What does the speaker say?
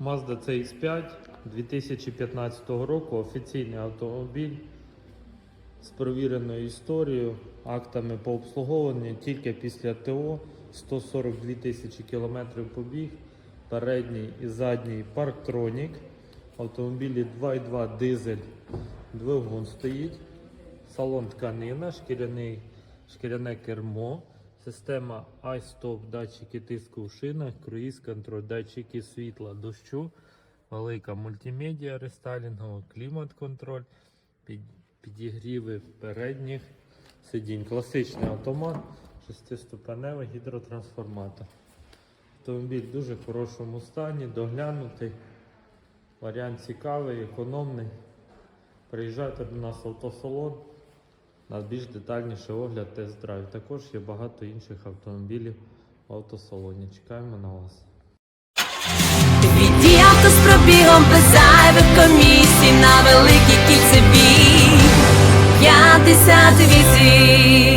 Mazda CX5 2015 року офіційний автомобіль з провіреною історією, актами по обслуговуванню тільки після ТО 142 тисячі кілометрів побіг, передній і задній парктронік. Автомобілі 2.2 дизель, двигун стоїть, салон тканина, шкіряне кермо, система iStop, датчики тиску в шинах, круїз контроль, датчики світла, дощу, велика мультимедіа рестайлінгова, клімат-контроль, під, підігріви передніх сидінь. Класичний автомат, шестиступеневий гідротрансформатор. Автомобіль в дуже хорошому стані, доглянутий. Варіант цікавий, економний. Приїжджайте до нас в автосалон на більш детальніший огляд, тест-драйв. Також є багато інших автомобілів в автосалоні. Чекаємо на вас. Віді авто з пробігом без зайвих комісій на великій кільцевій 58